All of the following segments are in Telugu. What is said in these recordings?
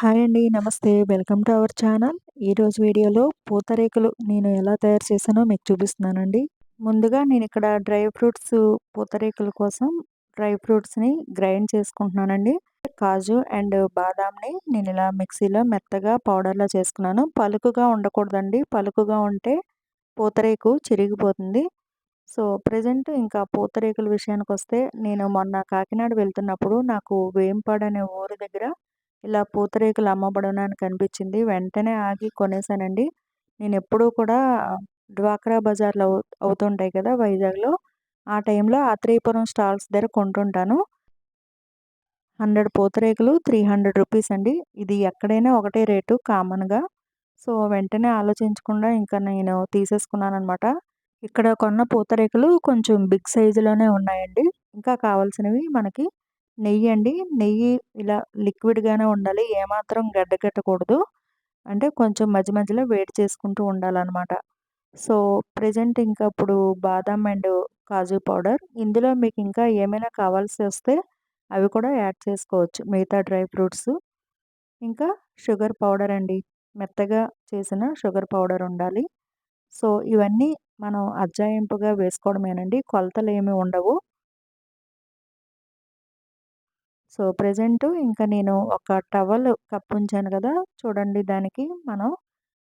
హాయ్ అండి నమస్తే వెల్కమ్ టు అవర్ ఛానల్ ఈరోజు వీడియోలో పూతరేకులు నేను ఎలా తయారు చేశానో మీకు చూపిస్తున్నానండి ముందుగా నేను ఇక్కడ డ్రై ఫ్రూట్స్ పూతరేకుల కోసం డ్రై ఫ్రూట్స్ని గ్రైండ్ చేసుకుంటున్నానండి కాజు అండ్ బాదాంని నేను ఇలా మిక్సీలో మెత్తగా పౌడర్లో చేసుకున్నాను పలుకుగా ఉండకూడదండి పలుకుగా ఉంటే పూతరేకు చిరిగిపోతుంది సో ప్రజెంట్ ఇంకా పూతరేకుల విషయానికి వస్తే నేను మొన్న కాకినాడ వెళ్తున్నప్పుడు నాకు వేంపాడు అనే ఊరి దగ్గర ఇలా పూతరేకులు అమ్మబడునని కనిపించింది వెంటనే ఆగి కొనేసానండి నేను ఎప్పుడూ కూడా డ్వాక్రా బజార్లు అవు అవుతుంటాయి కదా వైజాగ్లో ఆ టైంలో ఆత్రేయపురం స్టాల్స్ దగ్గర కొంటుంటాను హండ్రెడ్ పూతరేకులు త్రీ హండ్రెడ్ రూపీస్ అండి ఇది ఎక్కడైనా ఒకటే రేటు కామన్గా సో వెంటనే ఆలోచించకుండా ఇంకా నేను తీసేసుకున్నాను అనమాట ఇక్కడ కొన్న పూతరేకులు కొంచెం బిగ్ సైజులోనే ఉన్నాయండి ఇంకా కావాల్సినవి మనకి నెయ్యి అండి నెయ్యి ఇలా లిక్విడ్గానే ఉండాలి ఏమాత్రం గడ్డగట్టకూడదు అంటే కొంచెం మధ్య మధ్యలో వేడి చేసుకుంటూ ఉండాలన్నమాట సో ప్రజెంట్ ఇంకా ఇప్పుడు బాదం అండ్ కాజు పౌడర్ ఇందులో మీకు ఇంకా ఏమైనా కావాల్సి వస్తే అవి కూడా యాడ్ చేసుకోవచ్చు మిగతా డ్రై ఫ్రూట్స్ ఇంకా షుగర్ పౌడర్ అండి మెత్తగా చేసిన షుగర్ పౌడర్ ఉండాలి సో ఇవన్నీ మనం అజ్జాయింపుగా వేసుకోవడమేనండి కొలతలు ఏమి ఉండవు సో ప్రజెంట్ ఇంకా నేను ఒక టవల్ కప్పు ఉంచాను కదా చూడండి దానికి మనం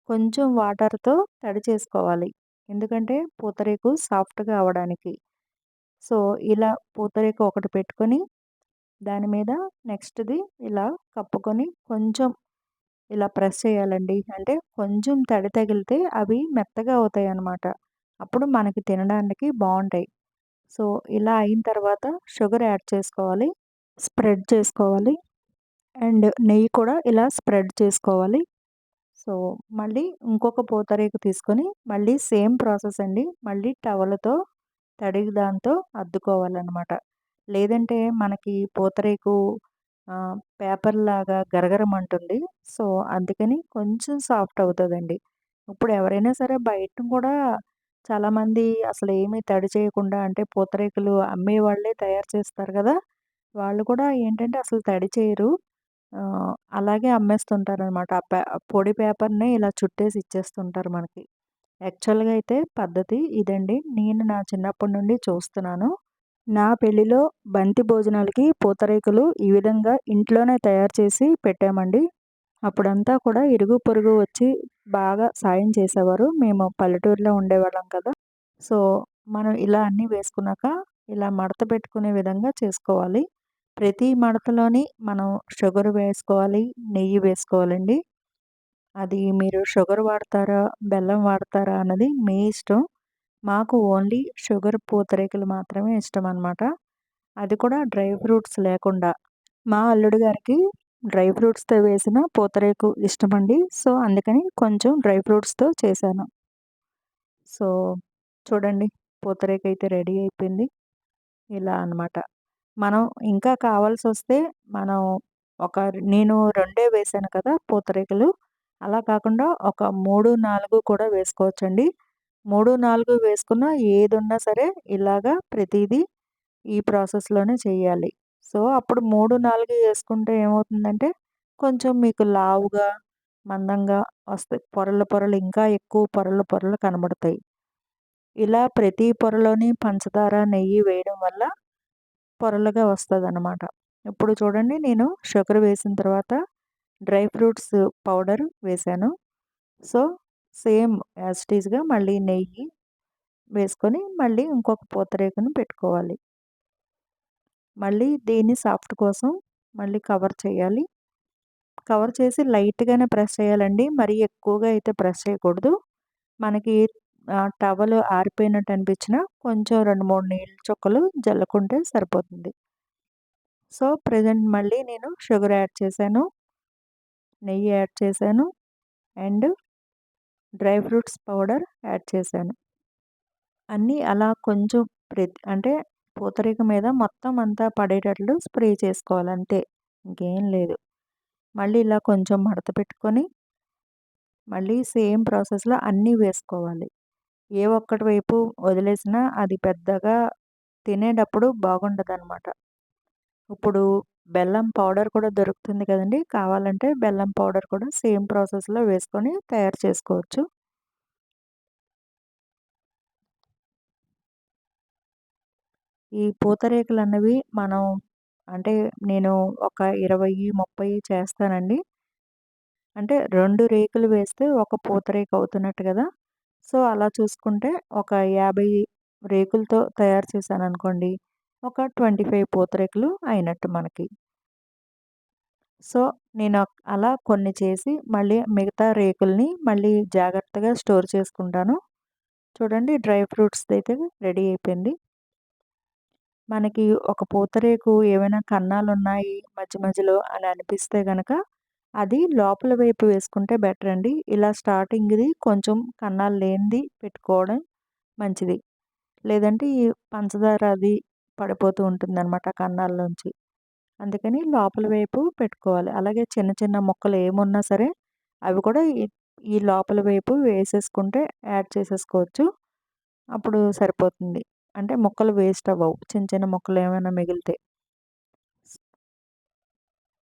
కొంచెం వాటర్తో తడి చేసుకోవాలి ఎందుకంటే పూతరేకు సాఫ్ట్గా అవడానికి సో ఇలా పూతరేకు ఒకటి పెట్టుకొని దాని మీద నెక్స్ట్ది ఇలా కప్పుకొని కొంచెం ఇలా ప్రెస్ చేయాలండి అంటే కొంచెం తడి తగిలితే అవి మెత్తగా అవుతాయి అన్నమాట అప్పుడు మనకి తినడానికి బాగుంటాయి సో ఇలా అయిన తర్వాత షుగర్ యాడ్ చేసుకోవాలి స్ప్రెడ్ చేసుకోవాలి అండ్ నెయ్యి కూడా ఇలా స్ప్రెడ్ చేసుకోవాలి సో మళ్ళీ ఇంకొక పూతరేకు తీసుకొని మళ్ళీ సేమ్ ప్రాసెస్ అండి మళ్ళీ టవల్తో తడిగి దాంతో అద్దుకోవాలన్నమాట లేదంటే మనకి పూతరేకు పేపర్ లాగా గరగరమంటుంది సో అందుకని కొంచెం సాఫ్ట్ అవుతుందండి ఇప్పుడు ఎవరైనా సరే బయట కూడా చాలామంది అసలు ఏమీ తడి చేయకుండా అంటే పూతరేకులు అమ్మే వాళ్ళే తయారు చేస్తారు కదా వాళ్ళు కూడా ఏంటంటే అసలు తడి చేయరు అలాగే అనమాట ఆ పే పొడి పేపర్నే ఇలా చుట్టేసి ఇచ్చేస్తుంటారు మనకి యాక్చువల్గా అయితే పద్ధతి ఇదండి నేను నా చిన్నప్పటి నుండి చూస్తున్నాను నా పెళ్ళిలో బంతి భోజనాలకి పూతరేకులు ఈ విధంగా ఇంట్లోనే తయారు చేసి పెట్టామండి అప్పుడంతా కూడా ఇరుగు పొరుగు వచ్చి బాగా సాయం చేసేవారు మేము పల్లెటూరులో ఉండేవాళ్ళం కదా సో మనం ఇలా అన్నీ వేసుకున్నాక ఇలా మడత పెట్టుకునే విధంగా చేసుకోవాలి ప్రతి మడతలోని మనం షుగర్ వేసుకోవాలి నెయ్యి వేసుకోవాలండి అది మీరు షుగర్ వాడతారా బెల్లం వాడతారా అన్నది మీ ఇష్టం మాకు ఓన్లీ షుగర్ పూతరేకులు మాత్రమే ఇష్టం అనమాట అది కూడా డ్రై ఫ్రూట్స్ లేకుండా మా అల్లుడు గారికి డ్రై ఫ్రూట్స్తో వేసిన పూతరేకు ఇష్టమండి సో అందుకని కొంచెం డ్రై ఫ్రూట్స్తో చేశాను సో చూడండి పూతరేకు అయితే రెడీ అయిపోయింది ఇలా అనమాట మనం ఇంకా కావాల్సి వస్తే మనం ఒక నేను రెండే వేసాను కదా పూతరేకులు అలా కాకుండా ఒక మూడు నాలుగు కూడా వేసుకోవచ్చండి మూడు నాలుగు వేసుకున్న ఏది ఉన్నా సరే ఇలాగా ప్రతిదీ ఈ ప్రాసెస్లోనే చేయాలి సో అప్పుడు మూడు నాలుగు వేసుకుంటే ఏమవుతుందంటే కొంచెం మీకు లావుగా మందంగా వస్తాయి పొరలు పొరలు ఇంకా ఎక్కువ పొరలు పొరలు కనబడతాయి ఇలా ప్రతి పొరలోని పంచదార నెయ్యి వేయడం వల్ల పొరలుగా వస్తుంది అనమాట ఇప్పుడు చూడండి నేను షుగర్ వేసిన తర్వాత డ్రై ఫ్రూట్స్ పౌడర్ వేశాను సో సేమ్ యాజిటీస్గా మళ్ళీ నెయ్యి వేసుకొని మళ్ళీ ఇంకొక పూతరేకును పెట్టుకోవాలి మళ్ళీ దీన్ని సాఫ్ట్ కోసం మళ్ళీ కవర్ చేయాలి కవర్ చేసి లైట్గానే ప్రెస్ చేయాలండి మరీ ఎక్కువగా అయితే ప్రెస్ చేయకూడదు మనకి టవల్ ఆరిపోయినట్టు అనిపించినా కొంచెం రెండు మూడు నీళ్ళ చుక్కలు జల్లుకుంటే సరిపోతుంది సో ప్రజెంట్ మళ్ళీ నేను షుగర్ యాడ్ చేశాను నెయ్యి యాడ్ చేశాను and dry fruits powder add చేశాను అన్నీ అలా కొంచెం ప్రతి అంటే పూతరేక మీద మొత్తం అంతా పడేటట్లు స్ప్రే చేసుకోవాలి అంతే ఇంకేం లేదు మళ్ళీ ఇలా కొంచెం మడత పెట్టుకొని మళ్ళీ సేమ్ ప్రాసెస్లో అన్నీ వేసుకోవాలి ఏ ఒక్కటి వైపు వదిలేసినా అది పెద్దగా తినేటప్పుడు అనమాట ఇప్పుడు బెల్లం పౌడర్ కూడా దొరుకుతుంది కదండి కావాలంటే బెల్లం పౌడర్ కూడా సేమ్ ప్రాసెస్లో వేసుకొని తయారు చేసుకోవచ్చు ఈ పూతరేకులు అన్నవి మనం అంటే నేను ఒక ఇరవై ముప్పై చేస్తానండి అంటే రెండు రేకులు వేస్తే ఒక పూతరేకు అవుతున్నట్టు కదా సో అలా చూసుకుంటే ఒక యాభై రేకులతో తయారు చేశాను అనుకోండి ఒక ట్వంటీ ఫైవ్ పూతరేకులు అయినట్టు మనకి సో నేను అలా కొన్ని చేసి మళ్ళీ మిగతా రేకుల్ని మళ్ళీ జాగ్రత్తగా స్టోర్ చేసుకుంటాను చూడండి డ్రై ఫ్రూట్స్ అయితే రెడీ అయిపోయింది మనకి ఒక పూతరేకు ఏమైనా కన్నాలు ఉన్నాయి మధ్య మధ్యలో అని అనిపిస్తే కనుక అది లోపల వైపు వేసుకుంటే బెటర్ అండి ఇలా స్టార్టింగ్ది కొంచెం కన్నాలు లేనిది పెట్టుకోవడం మంచిది లేదంటే ఈ పంచదార అది పడిపోతూ ఉంటుంది అనమాట కన్నాళ్ళలోంచి అందుకని లోపల వైపు పెట్టుకోవాలి అలాగే చిన్న చిన్న మొక్కలు ఏమున్నా సరే అవి కూడా ఈ లోపల వైపు వేసేసుకుంటే యాడ్ చేసేసుకోవచ్చు అప్పుడు సరిపోతుంది అంటే మొక్కలు వేస్ట్ అవ్వవు చిన్న చిన్న మొక్కలు ఏమైనా మిగిలితే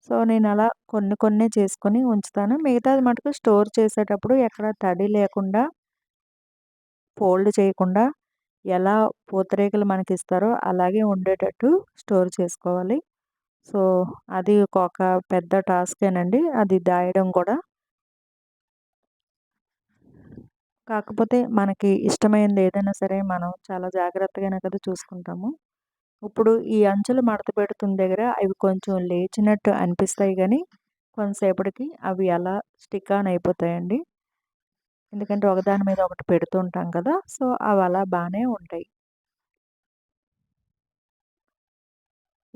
సో నేను అలా కొన్ని కొన్ని చేసుకొని ఉంచుతాను మిగతాది మటుకు స్టోర్ చేసేటప్పుడు ఎక్కడ తడి లేకుండా ఫోల్డ్ చేయకుండా ఎలా పూతరేకులు మనకి ఇస్తారో అలాగే ఉండేటట్టు స్టోర్ చేసుకోవాలి సో అది ఒక పెద్ద టాస్కేనండి అది దాయడం కూడా కాకపోతే మనకి ఇష్టమైనది ఏదైనా సరే మనం చాలా జాగ్రత్తగానే కదా చూసుకుంటాము ఇప్పుడు ఈ అంచులు మడత పెడుతున్న దగ్గర అవి కొంచెం లేచినట్టు అనిపిస్తాయి కానీ కొంతసేపటికి అవి అలా స్టిక్ ఆన్ అయిపోతాయండి ఎందుకంటే ఒకదాని మీద ఒకటి పెడుతూ ఉంటాం కదా సో అవి అలా బాగానే ఉంటాయి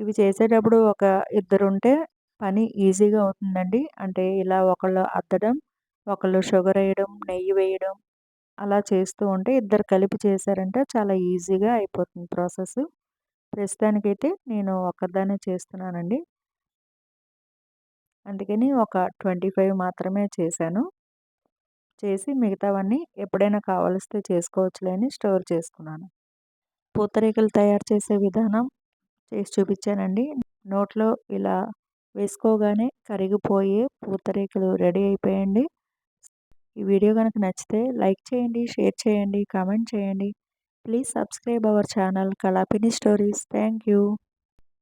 ఇవి చేసేటప్పుడు ఒక ఇద్దరు ఉంటే పని ఈజీగా అవుతుందండి అంటే ఇలా ఒకళ్ళు అద్దడం ఒకళ్ళు షుగర్ వేయడం నెయ్యి వేయడం అలా చేస్తూ ఉంటే ఇద్దరు కలిపి చేశారంటే చాలా ఈజీగా అయిపోతుంది ప్రాసెస్ ప్రస్తుతానికైతే నేను ఒక్కదాన్ని చేస్తున్నానండి అందుకని ఒక ట్వంటీ ఫైవ్ మాత్రమే చేశాను చేసి మిగతావన్నీ ఎప్పుడైనా కావలిస్తే చేసుకోవచ్చులేని స్టోర్ చేసుకున్నాను పూతరేకులు తయారు చేసే విధానం చేసి చూపించానండి నోట్లో ఇలా వేసుకోగానే కరిగిపోయే పూతరేకులు రెడీ అయిపోయండి ఈ వీడియో కనుక నచ్చితే లైక్ చేయండి షేర్ చేయండి కామెంట్ చేయండి Please subscribe our channel Kalapini Stories. Thank you.